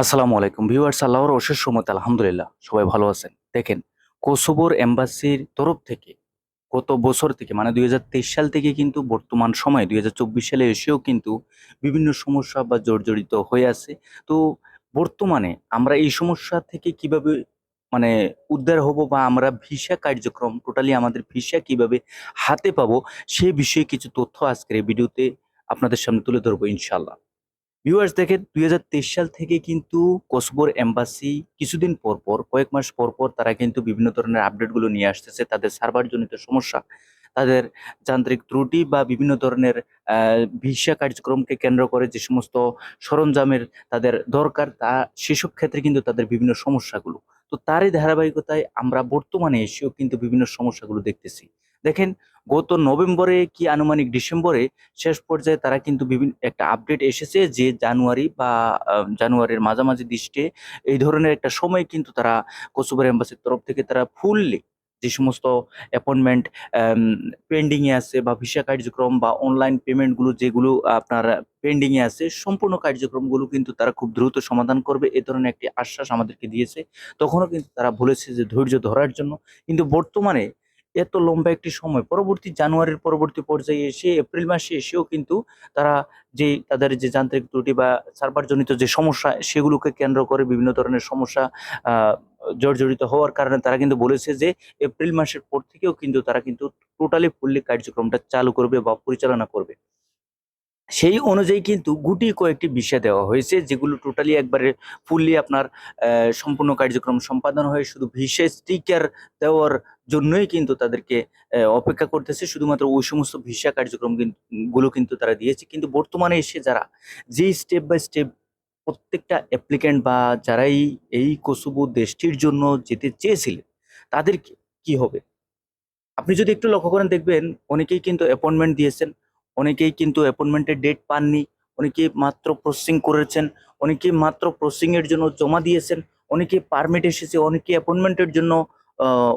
আসসালামু আলাইকুম ভিউয়ার্স, আল্লাহর অশেষ সমত আলহামদুলিল্লাহ, সবাই ভালো আছেন। দেখেন, কোসোভোর এম্বাসির তরফ থেকে, গত বছর থেকে মানে দুই হাজার তেইশ সাল থেকে কিন্তু বর্তমান সময়ে, দুই হাজার চব্বিশ সালে এসেও কিন্তু বিভিন্ন সমস্যা বা জর্জরিত হয়ে আছে। তো বর্তমানে আমরা এই সমস্যা থেকে কীভাবে মানে উদ্ধার হব বা আমরা ভিসা কার্যক্রম, টোটালি আমাদের ভিসা কীভাবে হাতে পাবো, সে বিষয়ে কিছু তথ্য আজকের এই ভিডিওতে আপনাদের সামনে তুলে ধরবো ইনশাল্লাহ ভিউয়ার্স দেখেন, দুই হাজার তেইশ সাল থেকে কিন্তু কসবোর এম্বাসি কিছুদিন পর পর, কয়েক মাস পর পর তারা কিন্তু বিভিন্ন ধরনের আপডেটগুলো নিয়ে আসতেছে। তাদের সার্ভারজনিত সমস্যা, তাদের যান্ত্রিক ত্রুটি বা বিভিন্ন ধরনের ভিসা কার্যক্রমকে কেন্দ্র করে যে সমস্ত সরঞ্জামের তাদের দরকার, তা, সেসব ক্ষেত্রে কিন্তু তাদের বিভিন্ন সমস্যাগুলো। তো তারই ধারাবাহিকতায় আমরা বর্তমানে এসেও কিন্তু বিভিন্ন সমস্যাগুলো দেখতেছি। দেখেন, গত নভেম্বরে কি আনুমানিক ডিসেম্বরে শেষ পর্যায়ে তারা কিন্তু বিভিন্ন একটা আপডেট এসেছে যে জানুয়ারি বা জানুয়ারির মাঝামাঝি দৃষ্টে এই ধরনের একটা সময় কিন্তু তারা কসুবার এম্বাসির তরফ থেকে তারা ফুললি যে সমস্ত অ্যাপয়েন্টমেন্ট পেন্ডিং এ আছে বা ভিসা কার্যক্রম বা অনলাইন পেমেন্টগুলো যেগুলো আপনার পেন্ডিং এ আছে, সম্পূর্ণ কার্যক্রমগুলো কিন্তু তারা খুব দ্রুত সমাধান করবে। এ ধরনের একটি আশ্বাস আমাদেরকে দিয়েছে। তখনও কিন্তু তারা বলেছে যে ধৈর্য ধরার জন্য। কিন্তু বর্তমানে এত লম্বা একটি সময়। পরবর্তী জানুয়ারির পরবর্তী পর্যায়ে এসে এপ্রিল মাসে এসেও কিন্তু তারা যে তাদের যে যান্ত্রিক ত্রুটি বা সার্ভারজনিত যে সমস্যা, সেগুলোকে কেন্দ্র করে বিভিন্ন ধরনের সমস্যা জর্জরিত হওয়ার কারণে তারা কিন্তু বলেছে যে এপ্রিল মাসের পর থেকেও কিন্তু তারা কিন্তু টোটালি ফুললি কার্যক্রমটা চালু করবে বা পরিচালনা করবে। সেই অনুযায়ী কিন্তু গুটি কয়েকটি বিষয় দেওয়া হয়েছে, যেগুলো টোটালি একবারে ফুললি আপনার সম্পূর্ণ কার্যক্রম সম্পাদন হয়ে। শুধু ভিসা স্টিকার দেওয়ার জন্যই কিন্তু তাদেরকে অপেক্ষা করতেছে। শুধুমাত্র ওই সমস্ত ভিসা কার্যক্রমগুলো কিন্তু তারা দিয়েছে। কিন্তু বর্তমানে এসে যারা যে স্টেপ বাই স্টেপ প্রত্যেকটা অ্যাপ্লিক্যান্ট বা যারাই এই কসুবু দেশটির জন্য যেতে চেয়েছিলেন তাদের কি হবে? আপনি যদি একটু লক্ষ্য করেন, দেখবেন অনেকেই কিন্তু অ্যাপয়েন্টমেন্ট দিয়েছেন, অনেকেই কিন্তু অ্যাপয়েন্টমেন্টের ডেট পাননি অনেকেই মাত্র প্রসেসিং করেছেন অনেকেই মাত্র প্রসেসিং এর জন্য জমা দিয়েছেন, অনেকে পারমিট এসেছে, অনেকে অ্যাপয়েন্টমেন্টের জন্য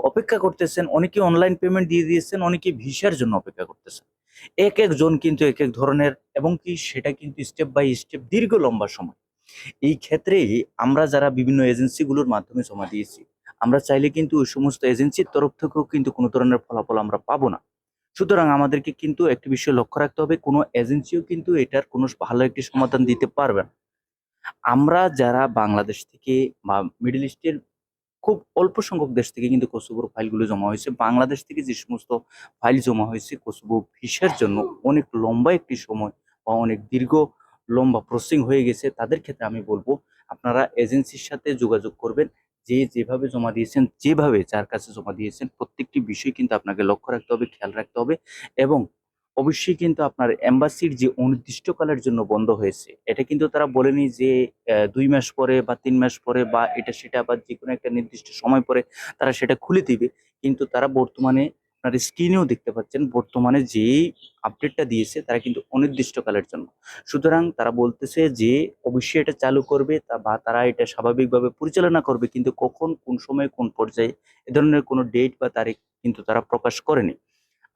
অপেক্ষা করতেছেন, অনেকে অনলাইন পেমেন্ট দিয়ে দিয়েছেন, অনেকে ভিসার জন্য অপেক্ষা করতেছেন। এক একজন কিন্তু এক এক ধরনের এবং কি সেটা কিন্তু স্টেপ বাই স্টেপ দীর্ঘ লম্বা সময়। এই ক্ষেত্রে আমরা যারা বিভিন্ন এজেন্সিগুলোর মাধ্যমে জমা দিয়েছি, আমরা চাইলে কিন্তু ওই সমস্ত এজেন্সির তরফ থেকেও কিন্তু কোনো ধরনের ফলাফল আমরা পাবো না। সুতরাং আমাদেরকে কিন্তু একটি বিষয় লক্ষ্য রাখতে হবে, কোনো এজেন্সিও কিন্তু এটার কোনো ভালো একটি সমাধান দিতে পারবে না। আমরা যারা বাংলাদেশ থেকে বা মিডল ইস্টের খুব অল্প সংখ্যক দেশ থেকে কিন্তু কোসোভোর ফাইলগুলো জমা হয়েছে। বাংলাদেশ থেকে যে সমস্ত ফাইল জমা হয়েছে কোসোভো ভিসার জন্য, অনেক লম্বা একটি সময় বা অনেক দীর্ঘ লম্বা প্রসেসিং হয়ে গেছে, তাদের ক্ষেত্রে আমি বলব, আপনারা এজেন্সির সাথে যোগাযোগ করবেন, যে যেভাবে জমা দিয়েছেন, যেভাবে যার কাছে জমা দিয়েছেন, প্রত্যেকটি বিষয় কিন্তু আপনাকে লক্ষ্য রাখতে হবে, খেয়াল রাখতে হবে এবং অবশ্যই কিন্তু আপনার এম্বাসির যে অনির্দিষ্টকালের জন্য বন্ধ হয়েছে, এটা কিন্তু তারা বলেনি যে দুই মাস পরে বা তিন মাস পরে বা এটা সেটা বা যে কোনো একটা নির্দিষ্ট সময় পরে তারা সেটা খুলে দিবে। কিন্তু তারা বর্তমানে আপনার স্ক্রিনেও দেখতে পাচ্ছেন, বর্তমানে যে আপডেটটা দিয়েছে তারা কিন্তু অনির্দিষ্টকালের জন্য। সুতরাং তারা বলতেছে যে, অবশ্যই এটা চালু করবে বা তারা এটা স্বাভাবিকভাবে পরিচালনা করবে, কিন্তু কখন, কোন সময়, কোন পর্যায়ে, এ ধরনের কোনো ডেট বা তারিখ কিন্তু তারা প্রকাশ করেনি।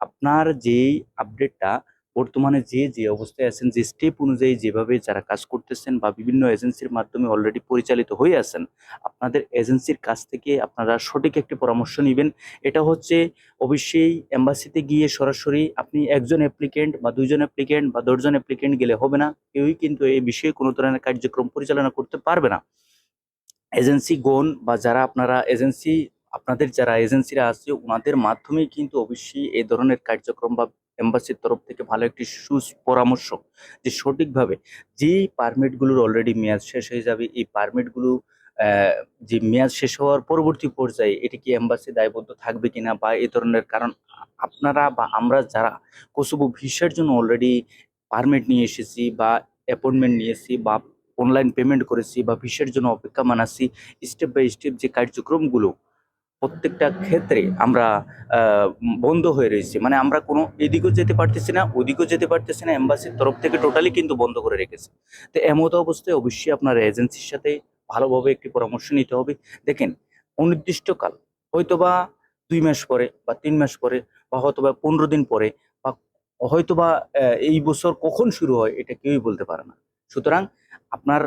আপনার যেই আপডেটটা বর্তমানে যে যে অবস্থায় আছেন, যে স্টেপ অনুযায়ী যেভাবে যারা কাজ করতেছেন বা বিভিন্ন এজেন্সির মাধ্যমে অলরেডি পরিচালিত হয়ে আছেন, আপনাদের এজেন্সির কাছ থেকে আপনারা সঠিক একটি পরামর্শ নেবেন। এটা হচ্ছে অবশ্যই এম্বাসিতে গিয়ে সরাসরি আপনি একজন অ্যাপ্লিকেন্ট বা দুইজন অ্যাপ্লিকেন্ট বা দশজন অ্যাপ্লিকেন্ট গেলে হবে না। কেউই কিন্তু এই বিষয়ে কোনো ধরনের কার্যক্রম পরিচালনা করতে পারবে না। এজেন্সি গণ বা যারা আপনারা এজেন্সি আপনাদের যারা এজেন্সিরা আছে, ওনাদের মাধ্যমেই কিন্তু অবশ্যই এই ধরনের কার্যক্রম বা এম্বাসির তরফ থেকে ভালো একটি সুস পরামর্শ যে সঠিকভাবে যেই পারমিটগুলোর অলরেডি মেয়াদ শেষ হয়ে যাবে, এই পারমিটগুলো যে মেয়াদ শেষ হওয়ার পরবর্তী পর্যায়ে এটি কি এম্বাসি দায়বদ্ধ থাকবে কিনা বা এ ধরনের কারণ আপনারা বা আমরা যারা কোসোভো ভিসার জন্য অলরেডি পারমিট নিয়ে এসেছি বা অ্যাপয়েন্টমেন্ট নিয়েছি বা অনলাইন পেমেন্ট করেছি বা ভিসার জন্য অপেক্ষা মানাচ্ছি স্টেপ বাই স্টেপ যে কার্যক্রমগুলো প্রত্যেকটা ক্ষেত্রে আমরা বন্ধ হয়ে রয়েছি। মানে আমরা কোনো এদিকেও যেতে পারতেছি না, ওদিকেও যেতে পারতেছি না, এম্বাসির তরফ থেকে টোটালি কিন্তু বন্ধ করে রেখেছে। তো এমত অবস্থায় অবশ্যই আপনার এজেন্সির সাথে ভালোভাবে একটি পরামর্শ নিতে হবে। দেখেন, অনির্দিষ্টকাল, হয়তোবা দুই মাস পরে বা তিন মাস পরে বা হয়তোবা পনেরো দিন পরে বা হয়তোবা এই বছর কখন শুরু হয় এটা কেউই বলতে পারে না। সুতরাং আপনার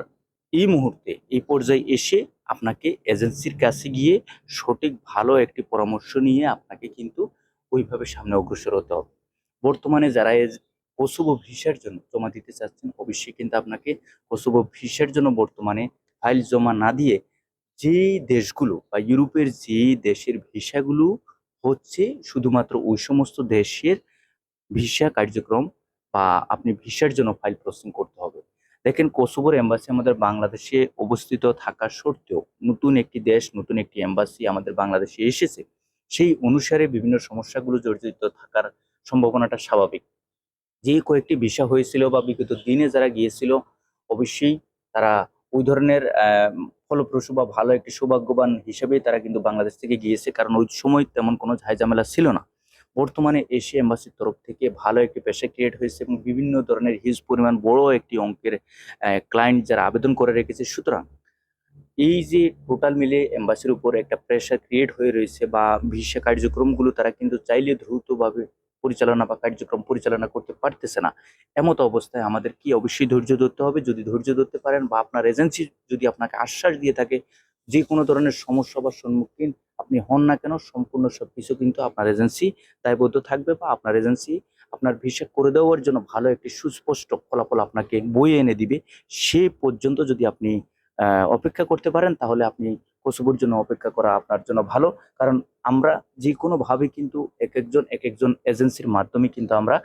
এই মুহূর্তে এই পর্যায়ে এসে আপনাকে এজেন্সির কাছে গিয়ে সঠিক ভালো একটি পরামর্শ নিয়ে আপনাকে কিন্তু ওইভাবে সামনে অগ্রসর হতে হবে। বর্তমানে যারা কোসোভো ভিসার জন্য জমা দিতে চাচ্ছেন, অবশ্যই কিন্তু আপনাকে কোসোভো ভিসার জন্য বর্তমানে ফাইল জমা না দিয়ে যেই দেশগুলো বা ইউরোপের যে দেশের ভিসাগুলো হচ্ছে শুধুমাত্র ওই সমস্ত দেশের ভিসা কার্যক্রম বা আপনি ভিসার জন্য ফাইল প্রসেসিং করতে হবে। দেখেন কোসোভোর এম্বাসি আমাদের বাংলাদেশে অবস্থিত থাকা সত্ত্বেও নতুন একটি দেশ, নতুন একটি এম্বাসি আমাদের বাংলাদেশে এসেছে। সেই অনুসারে বিভিন্ন সমস্যাগুলো জর্জরিত থাকার সম্ভাবনাটা স্বাভাবিক। যে কয়েকটি ভিসা হয়েছিল বা বিগত দিনে যারা গিয়েছিল, অবশ্যই তারা ওই ধরনের ফলপ্রসূ বা ভালো একটি সৌভাগ্যবান হিসেবেই তারা কিন্তু বাংলাদেশ থেকে গিয়েছে। কারণ ওই সময় তেমন কোনো ঝামেলা ছিল না। বর্তমানে এশিয়া এম্বাসির তরফ থেকে ভালো একটি পেশা ক্রিয়েট হয়েছে এবং বিভিন্ন ধরনের হিউজ পরিমাণ বড় একটি অঙ্কের ক্লায়েন্ট যারা আবেদন করে রেখেছে। সুতরাং এই যে টোটাল মিলে এম্বাসির উপর একটা প্রেশার ক্রিয়েট হয়ে রয়েছে বা ভিসা কার্যক্রমগুলো তারা কিন্তু চাইলে দ্রুতভাবে পরিচালনা বা কার্যক্রম পরিচালনা করতে পারতেছে না। এমত অবস্থায় আমাদের কি অবশ্যই ধৈর্য ধরতে হবে? যদি ধৈর্য ধরতে পারেন বা আপনার এজেন্সি যদি আপনাকে আশ্বাস দিয়ে থাকে যে কোনো ধরনের সমস্যা বা সম্মুখীন আপনি হন না কেন, সম্পূর্ণ সব কিছু কিন্তু আপনার এজেন্সি দায়বদ্ধ থাকবে বা আপনার এজেন্সি আপনার ভিসা করে দেওয়ার জন্য ভালো একটি সুস্পষ্ট ফলাফল আপনাকে বয়ে এনে দিবে। সে পর্যন্ত যদি আপনি অপেক্ষা করতে পারেন, তাহলে আপনি কোসোভোর জন্য অপেক্ষা করা আপনার জন্য ভালো। কারণ আমরা যে কোনো ভাবে কিন্তু এক একজন এক একজন এজেন্সির মাধ্যমে কিন্তু আমরা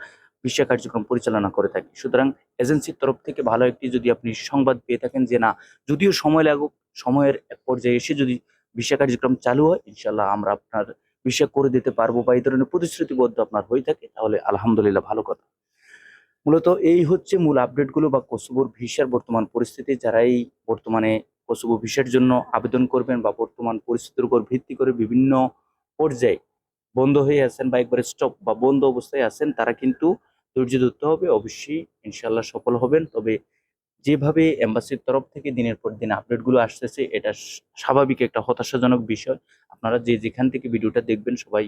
ভিসা কার্যক্রম পরিচালনা করে থাকি। সুতরাং এজেন্সির তরফ থেকে ভালো একটি যদি আপনি সংবাদ পেয়ে থাকেন যে না, যদিও সময় লাগুক, সময়ের এক পর্যায়ে এসে যদি ভিসা কার্যক্রম চালু হয় ইনশাল্লাহ আমরা আপনার ভিসা করে দিতে পারব বা এই ধরনের প্রতিশ্রুতিবদ্ধ আপনার হয়ে থাকে, তাহলে আলহামদুলিল্লাহ ভালো কথা। মূলত এই হচ্ছে মূল আপডেটগুলো বা কোসোভোর ভিসার বর্তমান পরিস্থিতি। যারাই বর্তমানে কোসোভো ভিসার জন্য আবেদন করবেন বা বর্তমান পরিস্থিতির উপর ভিত্তি করে বিভিন্ন পর্যায়ে বন্ধ হয়ে আছেন বা একবারে স্টপ বা বন্ধ অবস্থায় আছেন, তারা কিন্তু ধৈর্য ধরতে হবে। অবশ্যই ইনশাল্লাহ সফল হবেন। তবে যেভাবে এম্বাসির তরফ থেকে দিনের পর দিন আপডেটগুলো আসতেছে, এটা স্বাভাবিক একটা হতাশাজনক বিষয়। আপনারা যে যেখান থেকে ভিডিওটা দেখবেন, সবাই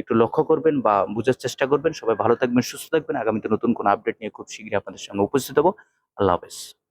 একটু লক্ষ্য করবেন বা বোঝার চেষ্টা করবেন। সবাই ভালো থাকবেন, সুস্থ থাকবেন। আগামীতে নতুন কোনো আপডেট নিয়ে খুব শীঘ্রই আপনাদের সামনে উপস্থিত হব। আল্লাহ হাফেজ।